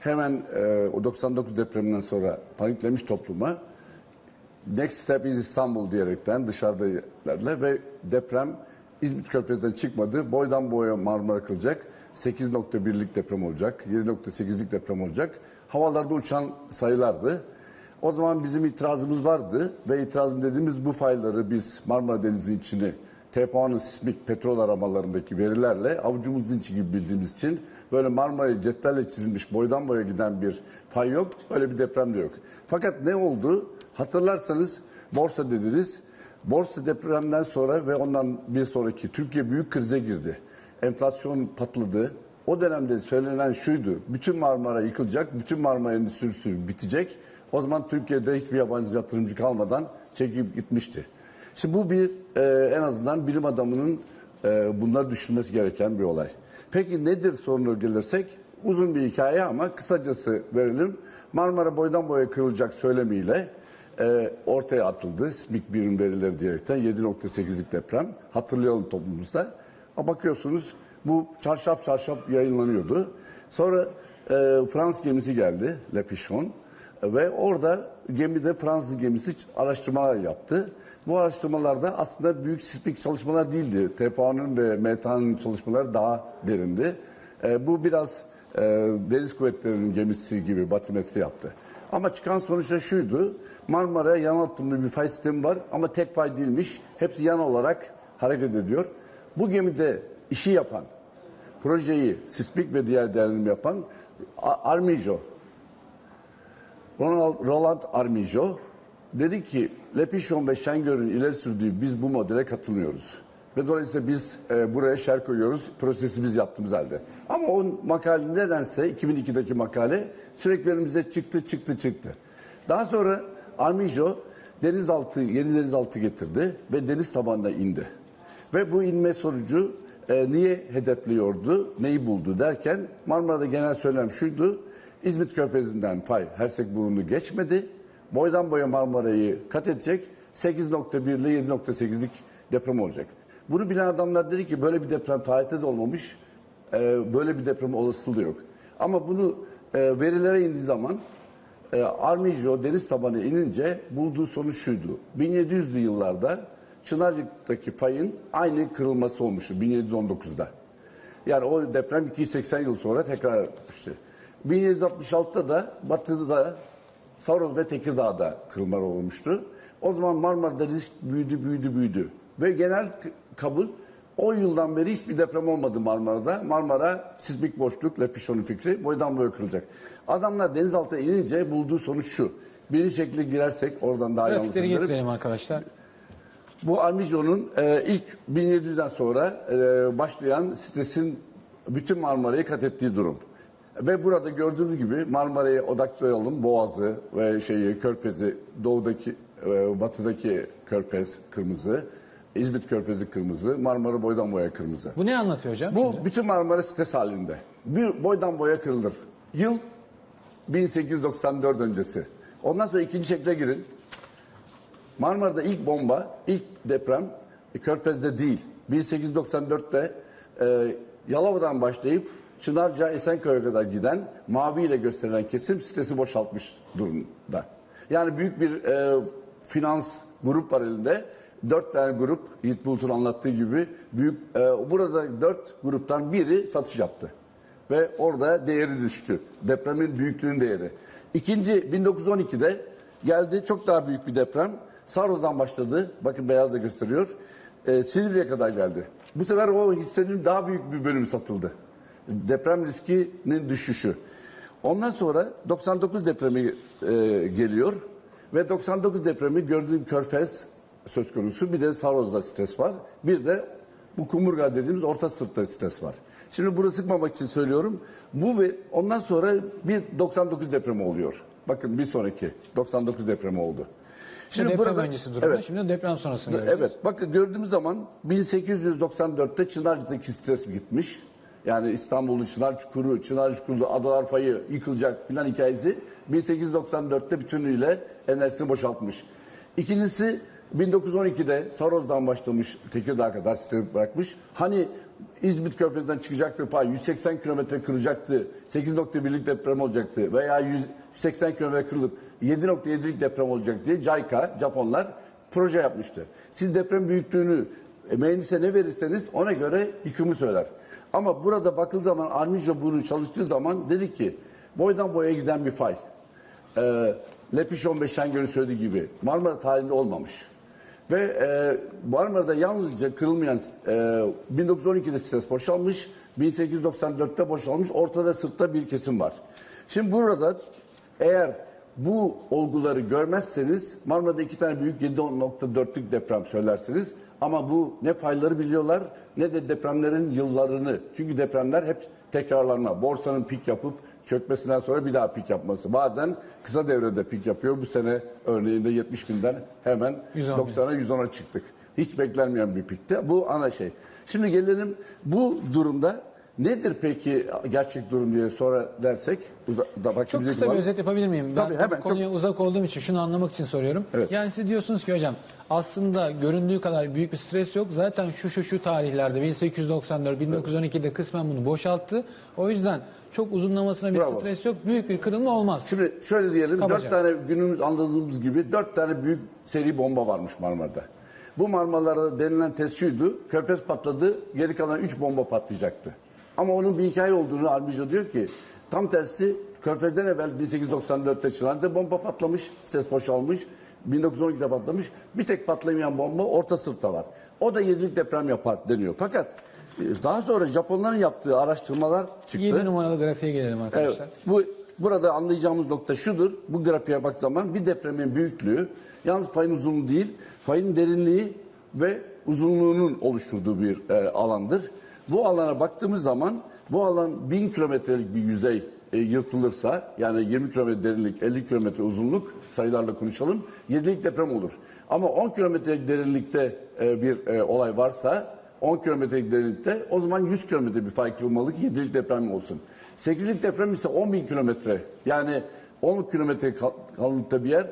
hemen e, o 99 depreminden sonra paniklemiş topluma Next step is İstanbul diyerekten dışarıdakilerle ve deprem İzmit Körfezi'den çıkmadı. Boydan boya Marmara kılacak. 8.1'lik deprem olacak. 7.8'lik deprem olacak. Havalarda uçan sayılardı. O zaman bizim itirazımız vardı ve itirazım dediğimiz bu fayları biz Marmara Denizi içini TPA'nın sismik petrol aramalarındaki verilerle avucumuzun içi gibi bildiğimiz için böyle Marmara'ya cetvelle çizilmiş boydan boya giden bir fay yok. Öyle bir deprem de yok. Fakat ne oldu? Hatırlarsanız borsa dediniz. Borsa depremden sonra ve ondan bir sonraki Türkiye büyük krize girdi. Enflasyon patladı. O dönemde söylenen şuydu. Bütün Marmara yıkılacak, bütün Marmara endüstrisi bitecek. O zaman Türkiye'de hiçbir yabancı yatırımcı kalmadan çekip gitmişti. Şimdi bu bir e, en azından bilim adamının e, bunları düşünmesi gereken bir olay. Peki nedir sorunu gelirsek? Uzun bir hikaye ama kısacası verelim. Marmara boydan boya kırılacak söylemiyle e, ortaya atıldı. SMİK birim verileri diyerekten 7.8'lik deprem. Hatırlayalım toplumumuzda. Ama bakıyorsunuz bu çarşaf çarşaf yayınlanıyordu. Sonra e, Fransız gemisi geldi, Le Pichon. Ve orada gemide Fransız gemisi araştırmalar yaptı. Bu araştırmalarda aslında büyük sismik çalışmalar değildi. TPA'nın ve META'nın çalışmaları daha derindi. E, bu biraz e, deniz kuvvetlerinin gemisi gibi batimetri yaptı. Ama çıkan sonuç da şuydu. Marmara'ya yan atımlı bir fay sistemi var ama tek fay değilmiş. Hepsi yan olarak hareket ediyor. Bu gemide işi yapan, projeyi sismik ve diğer değerlendirme yapan Armijo, Ronald, Roland Armijo dedi ki Lepichon ve Şengör'ün ileri sürdüğü biz bu modele katılmıyoruz. Ve dolayısıyla biz e, buraya şer koyuyoruz. Prosesi biz yaptığımız halde. Ama o makale nedense 2002'deki makale sürekli önümüze çıktı çıktı çıktı. Daha sonra Armijo denizaltı, yeni denizaltı getirdi ve deniz tabanına indi. Ve bu inme sonucu e, niye hedefliyordu, neyi buldu derken Marmara'da genel söylem şuydu. İzmit Körfezi'nden fay Hersekburnu'nu geçmedi. Boydan boya Marmara'yı kat edecek. 8.1 ile 7.8'lik deprem olacak. Bunu bilen adamlar dedi ki böyle bir deprem tarihte de olmamış. e, böyle bir deprem olasılığı yok. Ama bunu e, verilere indiği zaman e, Armijo deniz tabanı inince bulduğu sonuç şuydu. 1700'lü yıllarda Çınarcık'taki fayın aynı kırılması olmuştu 1719'da. Yani o deprem 280 yıl sonra tekrar etmişti. 1766'da da batıda da Savros ve Tekirdağ'da kırılmalar olmuştu. O zaman Marmara'da risk büyüdü, büyüdü, büyüdü. Ve genel kabul o yıldan beri hiçbir deprem olmadı Marmara'da. Marmara sismik boşluk, Lepişon'un fikri boydan boya kırılacak. Adamlar denizaltına inince bulduğu sonuç şu. Birinci şekilde girersek oradan daha iyi Grafikleri getirelim arkadaşlar. Bu Armijo'nun e, ilk 1700'den sonra e, başlayan stresin bütün Marmara'yı kat ettiği durum. Ve burada gördüğünüz gibi Marmara'ya odaklayalım. Boğazı ve şeyi Körfezi, doğudaki, e, batıdaki Körfez kırmızı, İzmit Körfezi kırmızı, Marmara boydan boya kırmızı. Bu ne anlatıyor hocam? Bu şimdi? bütün Marmara stres halinde. Bir boydan boya kırılır. Yıl 1894 öncesi. Ondan sonra ikinci şekle girin. Marmara'da ilk bomba, ilk deprem e, Körfez'de değil. 1894'te e, Yalova'dan başlayıp Çınarca Esenköy'e kadar giden mavi ile gösterilen kesim sitesi boşaltmış durumda. Yani büyük bir e, finans grup var elinde. Dört tane grup Yiğit Bulut'un anlattığı gibi büyük e, burada dört gruptan biri satış yaptı. Ve orada değeri düştü. Depremin büyüklüğün değeri. İkinci 1912'de geldi çok daha büyük bir deprem. Saros'dan başladı. Bakın beyaz da gösteriyor. E, Silivri'ye kadar geldi. Bu sefer o hissenin daha büyük bir bölümü satıldı. Deprem riskinin düşüşü. Ondan sonra 99 depremi e, geliyor. Ve 99 depremi gördüğüm körfez söz konusu. Bir de Saros'da stres var. Bir de bu kumurga dediğimiz orta sırtta stres var. Şimdi bunu sıkmamak için söylüyorum. Bu ve ondan sonra bir 99 depremi oluyor. Bakın bir sonraki 99 depremi oldu. Şimdi deprem öncesi durumda. Evet. Şimdi deprem sonrasını göreceğiz. Evet. Bakın gördüğümüz zaman 1894'te Çınarcık'taki stres gitmiş. Yani İstanbul'un Çınar Çukuru, Çınar Çukuru, Adalar Fayı yıkılacak filan hikayesi 1894'te bütünüyle enerjisini boşaltmış. İkincisi 1912'de Saroz'dan başlamış Tekirdağ kadar sistemi bırakmış. Hani İzmit Körfezi'nden çıkacaktı falan 180 kilometre kıracaktı. 8.1'lik deprem olacaktı veya 180 kilometre kırılıp 7.7'lik deprem olacak diye JICA, Japonlar proje yapmıştı. Siz deprem büyüklüğünü e, mühendise ne verirseniz ona göre yıkımı söyler. Ama burada bakıl zaman Armijo bunu çalıştığı zaman dedi ki boydan boya giden bir fay. Ee, Lepişon Beşengöl'ün söylediği gibi Marmara tarihinde olmamış. Ve e, Marmara'da yalnızca kırılmayan e, 1912'de stres boşalmış, 1894'te boşalmış, ortada sırtta bir kesim var. Şimdi burada eğer bu olguları görmezseniz Marmara'da iki tane büyük 7.4'lük deprem söylersiniz. Ama bu ne payları biliyorlar ne de depremlerin yıllarını. Çünkü depremler hep tekrarlanma. Borsanın pik yapıp çökmesinden sonra bir daha pik yapması. Bazen kısa devrede pik yapıyor. Bu sene örneğinde 70 binden hemen 110 bin. 90'a 110'a çıktık. Hiç beklenmeyen bir pikte. Bu ana şey. Şimdi gelelim bu durumda nedir peki gerçek durum diye sonra dersek da Çok vaktimizi kısa bir özet yapabilir miyim? Tabii, ben hemen, konuya uzak olduğum için şunu anlamak için soruyorum. Evet. Yani siz diyorsunuz ki hocam aslında göründüğü kadar büyük bir stres yok. Zaten şu şu şu tarihlerde 1894, 1912'de kısmen bunu boşalttı. O yüzden çok uzunlamasına bir Bravo. stres yok. Büyük bir kırılma olmaz. Şimdi şöyle diyelim Kabaca. dört tane günümüz anladığımız gibi dört tane büyük seri bomba varmış Marmara'da. Bu Marmaralarda denilen test şuydu. Körfez patladı geri kalan üç bomba patlayacaktı. Ama onun bir hikaye olduğunu Armijo diyor ki tam tersi Körfez'den evvel 1894'te Çınar'da bomba patlamış, stres boşalmış. 1912'de patlamış. Bir tek patlamayan bomba orta sırtta var. O da yedilik deprem yapar deniyor. Fakat e, daha sonra Japonların yaptığı araştırmalar çıktı. 7 numaralı grafiğe gelelim arkadaşlar. Evet. Bu burada anlayacağımız nokta şudur. Bu grafiğe bak zaman bir depremin büyüklüğü yalnız fayın uzunluğu değil, fayın derinliği ve uzunluğunun oluşturduğu bir e, alandır. Bu alana baktığımız zaman bu alan 1000 kilometrelik bir yüzey e, yırtılırsa yani 20 kilometre derinlik, 50 kilometre uzunluk sayılarla konuşalım. 7'lik deprem olur. Ama 10 kilometrelik derinlikte e, bir e, olay varsa 10 kilometrelik derinlikte o zaman 100 kilometre bir fay kırılmalık 7'lik deprem olsun. 8'lik deprem ise 10 bin kilometre yani 10 kilometre kal- kalınlıkta bir yer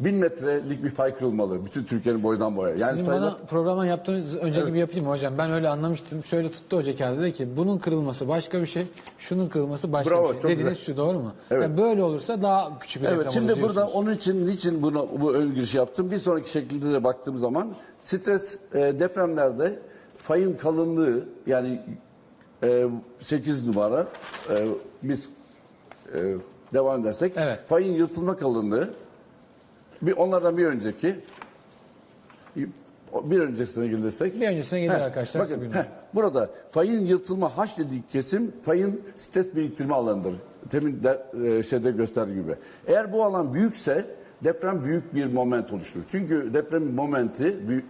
1000 metrelik bir fay kırılmalı. Bütün Türkiye'nin boydan boya. Yani Sizin sayılar- bana programa yaptığınız önce gibi yapayım mı hocam? Ben öyle anlamıştım. Şöyle tuttu hoca kağıdı dedi ki bunun kırılması başka bir şey, şunun kırılması başka Bravo, bir şey. Dediğiniz güzel. şu doğru mu? Evet. Yani böyle olursa daha küçük bir Evet rakam şimdi burada onun için niçin bunu bu ön giriş yaptım? Bir sonraki şekilde de baktığım zaman stres e, depremlerde fayın kalınlığı yani e, 8 numara e, biz e, devam edersek Evet. fayın yırtılma kalınlığı bir onlardan bir önceki bir öncesine gelirsek Bir öncesine gelir arkadaşlar. Bakın heh, burada fayın yırtılma haş dediği kesim fayın stres biriktirme alanıdır. Temin de, e, şeyde gösterdiği gibi. Eğer bu alan büyükse deprem büyük bir moment oluşturur. Çünkü depremin momenti büyük,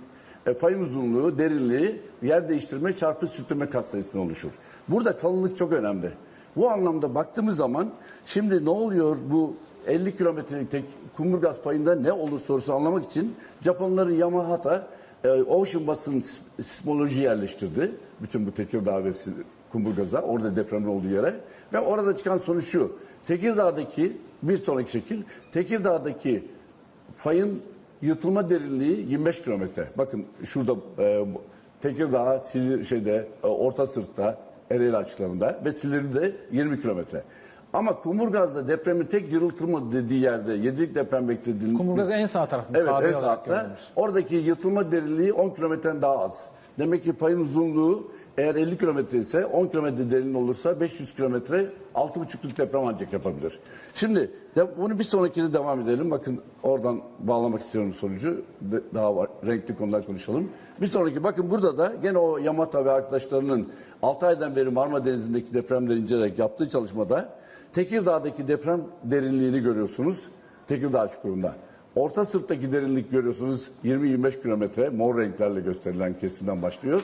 e, fayın uzunluğu, derinliği yer değiştirme çarpı sürtünme katsayısından oluşur. Burada kalınlık çok önemli. Bu anlamda baktığımız zaman şimdi ne oluyor bu 50 kilometrelik tek kumburgaz fayında ne olur sorusunu anlamak için Japonların Yamahata e, Ocean Basin sismoloji yerleştirdi. Bütün bu Tekirdağ ve Kumburgaz'a orada depremin olduğu yere. Ve orada çıkan sonuç şu. Tekirdağ'daki bir sonraki şekil Tekirdağ'daki fayın yırtılma derinliği 25 kilometre. Bakın şurada e, Tekirdağ, Silir, şeyde, e, Orta Sırt'ta, Ereğli açıklarında ve Silivri'de 20 kilometre. Ama Kumburgaz'da depremin tek yırıltılma dediği yerde 7'lik deprem beklediğimiz... Kumburgaz en sağ tarafında. Evet en gördüğümüz. Oradaki yırtılma derinliği 10 kilometreden daha az. Demek ki payın uzunluğu eğer 50 kilometre ise 10 kilometre derin olursa 500 kilometre 6,5'luk deprem ancak yapabilir. Şimdi de, bunu bir sonrakine devam edelim. Bakın oradan bağlamak istiyorum sonucu. De- Daha var, renkli konular konuşalım. Bir sonraki bakın burada da gene o Yamata ve arkadaşlarının 6 aydan beri Marmara Denizi'ndeki depremleri inceleyerek yaptığı çalışmada Tekirdağ'daki deprem derinliğini görüyorsunuz. Tekirdağ çukurunda. Orta sırttaki derinlik görüyorsunuz 20-25 kilometre mor renklerle gösterilen kesimden başlıyor.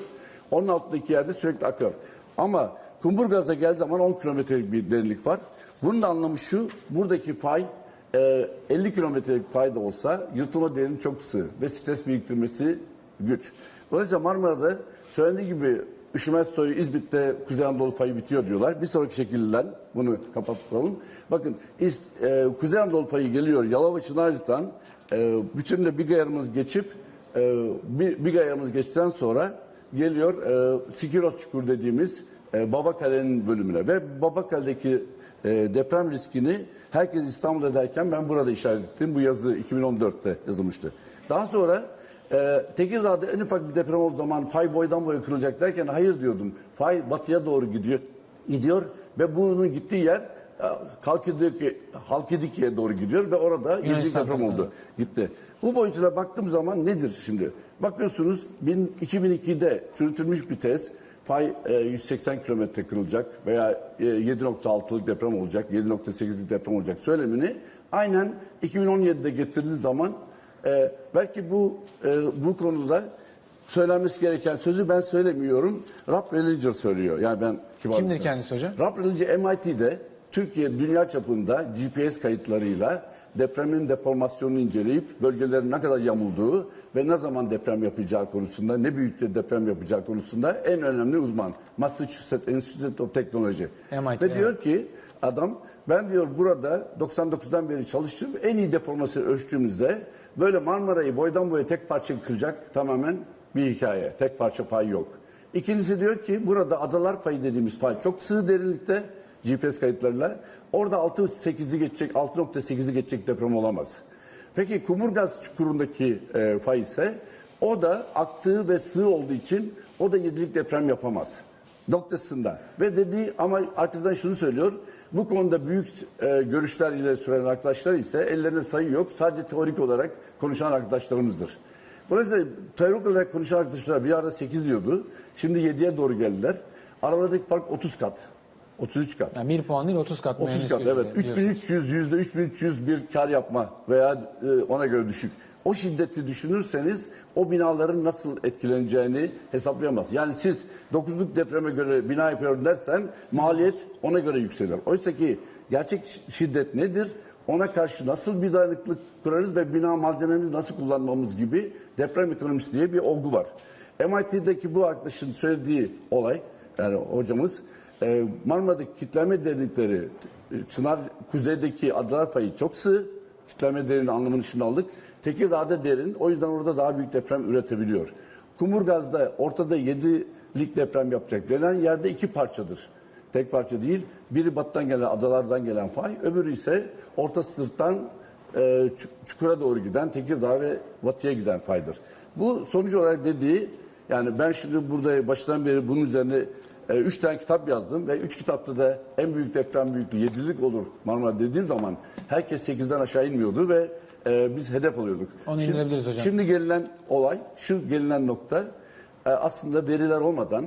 Onun altındaki yerde sürekli akıyor. Ama Kumburgaz'a geldiği zaman 10 kilometrelik bir derinlik var. Bunun da anlamı şu, buradaki fay e, 50 kilometrelik fay da olsa yırtılma derinliği çok sığ ve stres biriktirmesi güç. Dolayısıyla Marmara'da söylendiği gibi Üşümez soyu İzmit'te Kuzey Anadolu fayı bitiyor diyorlar. Bir sonraki şekilden bunu kapatalım. Bakın İst, e, Kuzey Anadolu fayı geliyor Yalova Çınarcık'tan e, bütün de Biga Yarımız geçip e, bir, bir ayağımız geçtikten sonra geliyor e, Sikiros Çukur dediğimiz e, Babakale'nin bölümüne ve Babakale'deki e, deprem riskini herkes İstanbul'da derken ben burada işaret ettim. Bu yazı 2014'te yazılmıştı. Daha sonra e, Tekirdağ'da en ufak bir deprem olduğu zaman fay boydan boya kırılacak derken hayır diyordum. Fay batıya doğru gidiyor gidiyor ve bunun gittiği yer e, Halkidiki, Halkidiki'ye doğru gidiyor ve orada yedi deprem tarafına. oldu. Gitti. Bu boyutuna baktığım zaman nedir şimdi? Bakıyorsunuz bin- 2002'de çürütülmüş bir tez. Fay e, 180 kilometre kırılacak veya e, 7.6'lık deprem olacak, 7.8'lik deprem olacak söylemini aynen 2017'de getirdiği zaman e, belki bu e, bu konuda söylenmesi gereken sözü ben söylemiyorum. Rob Relinger söylüyor. Yani ben kibar Kimdir kendisi hocam? Rob Relinger MIT'de Türkiye dünya çapında GPS kayıtlarıyla depremin deformasyonunu inceleyip bölgelerin ne kadar yamulduğu ve ne zaman deprem yapacağı konusunda, ne büyüklükte deprem yapacağı konusunda en önemli uzman. Massachusetts Institute of Technology. MIT, ve diyor ki adam ben diyor burada 99'dan beri çalıştım. En iyi deformasyonu ölçtüğümüzde böyle Marmara'yı boydan boya tek parça kıracak tamamen bir hikaye. Tek parça pay yok. İkincisi diyor ki burada adalar payı dediğimiz fay çok sığ derinlikte GPS kayıtlarıyla. Orada 6.8'i geçecek, 6.8'i geçecek deprem olamaz. Peki Kumurgaz çukurundaki e, fay ise o da aktığı ve sığ olduğu için o da yedilik deprem yapamaz noktasında. Ve dediği ama arkasından şunu söylüyor. Bu konuda büyük e, görüşler ile süren arkadaşlar ise ellerine sayı yok. Sadece teorik olarak konuşan arkadaşlarımızdır. Dolayısıyla teorik olarak konuşan arkadaşlar bir ara 8 diyordu. Şimdi 7'ye doğru geldiler. Aralarındaki fark 30 kat. 33 kat. Yani 1 puan değil 30 kat 30 mühendis kat evet. diyorsunuz. 3300 yüzde 3300 bir kar yapma veya e, ona göre düşük. O şiddeti düşünürseniz o binaların nasıl etkileneceğini hesaplayamaz. Yani siz 9'luk depreme göre bina yapıyorum dersen maliyet ona göre yükselir. Oysa ki gerçek şiddet nedir? Ona karşı nasıl bir dayanıklılık kurarız ve bina malzememizi nasıl kullanmamız gibi deprem ekonomisi diye bir olgu var. MIT'deki bu arkadaşın söylediği olay yani hocamız e, Marmara'daki kitleme derinlikleri e, Çınar kuzeydeki adalar payı çok sığ. Kitleme derin anlamını şimdi aldık. Tekirdağ'da derin. O yüzden orada daha büyük deprem üretebiliyor. Kumurgaz'da ortada 7'lik deprem yapacak denen yerde iki parçadır. Tek parça değil. Biri batıdan gelen adalardan gelen fay. Öbürü ise orta sırttan e, Çu- çukura doğru giden Tekirdağ ve batıya giden faydır. Bu sonuç olarak dediği yani ben şimdi burada baştan beri bunun üzerine e, üç tane kitap yazdım ve üç kitapta da en büyük deprem büyüklüğü yedilik olur Marmara dediğim zaman herkes sekizden aşağı inmiyordu ve e, biz hedef alıyorduk. Onu Şimdi- indirebiliriz hocam. Şimdi gelinen olay, şu gelinen nokta e, aslında veriler olmadan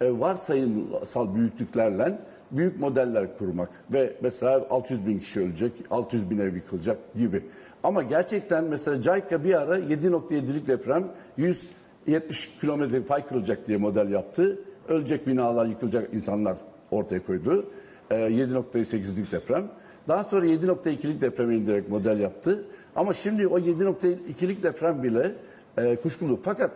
e, varsayımsal büyüklüklerle büyük modeller kurmak ve mesela 600 bin kişi ölecek, 600 bin ev yıkılacak gibi. Ama gerçekten mesela JICA bir ara 7.7'lik deprem 170 kilometre fay kırılacak diye model yaptı. Ölecek binalar, yıkılacak insanlar ortaya koydu. E, 7.8'lik deprem. Daha sonra 7.2'lik depreme indirerek model yaptı. Ama şimdi o 7.2'lik deprem bile e, kuşkulu. Fakat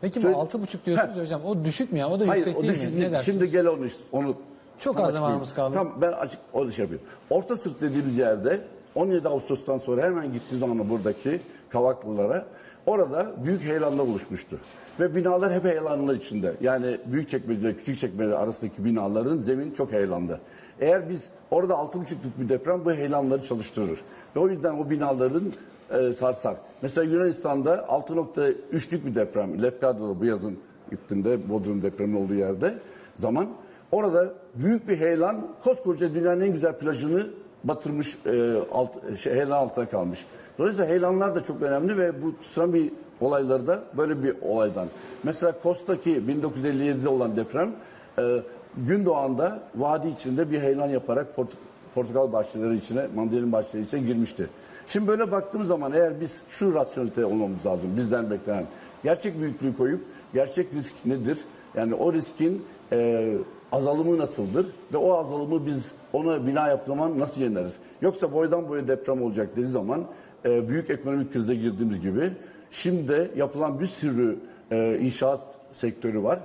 Peki bu Söyle- 6,5 diyorsunuz ya hocam. O düşük mü ya? O da Hayır yüksek o değil düşük mi? Ne dersiniz? Şimdi gel onu onu Çok tam az açıklayayım. zamanımız kaldı. Tamam ben açık o şey yapayım. Orta sırt dediğimiz yerde 17 Ağustos'tan sonra hemen gittiği zaman buradaki Kavaklılara orada büyük heyelanlar oluşmuştu. Ve binalar hep heyelanlar içinde. Yani büyük çekmece, küçük çekmece arasındaki binaların zemin çok heyelandı. Eğer biz orada 6,5'luk bir deprem bu heyelanları çalıştırır. Ve o yüzden o binaların e, sarsar. Mesela Yunanistan'da 6.3'lük bir deprem. Lefkado'da bu yazın gittiğimde Bodrum depreminin olduğu yerde zaman orada büyük bir heyelan koskoca dünyanın en güzel plajını batırmış e, alt, şey, heyelan altına kalmış. Dolayısıyla heyelanlar da çok önemli ve bu tsunami olayları da böyle bir olaydan. Mesela Kos'taki 1957'de olan deprem e, gün doğanda vadi içinde bir heyelan yaparak Port- portakal bahçeleri içine, mandalina bahçeleri içine girmişti. Şimdi böyle baktığımız zaman eğer biz şu rasyonelite olmamız lazım bizden beklenen. Gerçek büyüklüğü koyup gerçek risk nedir? Yani o riskin e, azalımı nasıldır? Ve o azalımı biz ona bina yaptığı zaman nasıl yeneriz? Yoksa boydan boya deprem olacak dediği zaman e, büyük ekonomik krize girdiğimiz gibi şimdi yapılan bir sürü e, inşaat sektörü var.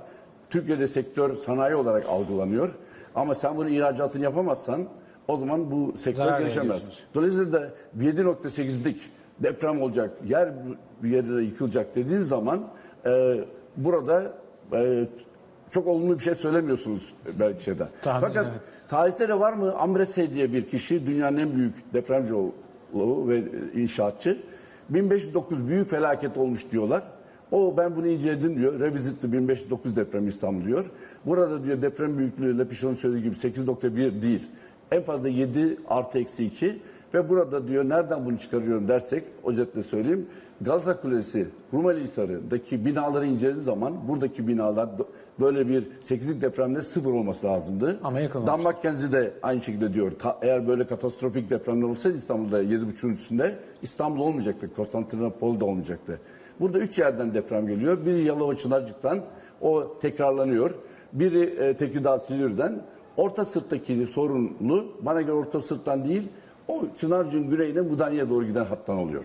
Türkiye'de sektör sanayi olarak algılanıyor. Ama sen bunu ihracatını yapamazsan o zaman bu sektör Zarar gelişemez. Dolayısıyla da 7.8'lik deprem olacak, yer bir yere yıkılacak dediğin zaman e, burada e, çok olumlu bir şey söylemiyorsunuz belki şeyden. Tahmin, Fakat evet. tarihte de var mı Amrese diye bir kişi dünyanın en büyük depremci ve inşaatçı. 1509 büyük felaket olmuş diyorlar. O ben bunu inceledim diyor. Revisit'li 1509 deprem İstanbul diyor. Burada diyor deprem büyüklüğü Lepişon'un söylediği gibi 8.1 değil. En fazla 7 artı eksi 2. Ve burada diyor nereden bunu çıkarıyorum dersek özetle söyleyeyim. Gazla Kulesi, Rumeli Hisarı'daki binaları incelediğim zaman buradaki binalar böyle bir 8'lik depremde sıfır olması lazımdı. Ama yıkılmamış. Dan Mackenzie de aynı şekilde diyor. Ta- eğer böyle katastrofik depremler olsaydı İstanbul'da 7.5'ün üstünde İstanbul olmayacaktı. Konstantinopol da olmayacaktı. Burada üç yerden deprem geliyor. Biri Yalova Çınarcık'tan o tekrarlanıyor. Biri e, Tekirdağ Silivri'den. Orta sırttaki sorunlu bana göre orta sırttan değil o Çınarcık'ın güneyine Mudanya'ya doğru giden hattan oluyor.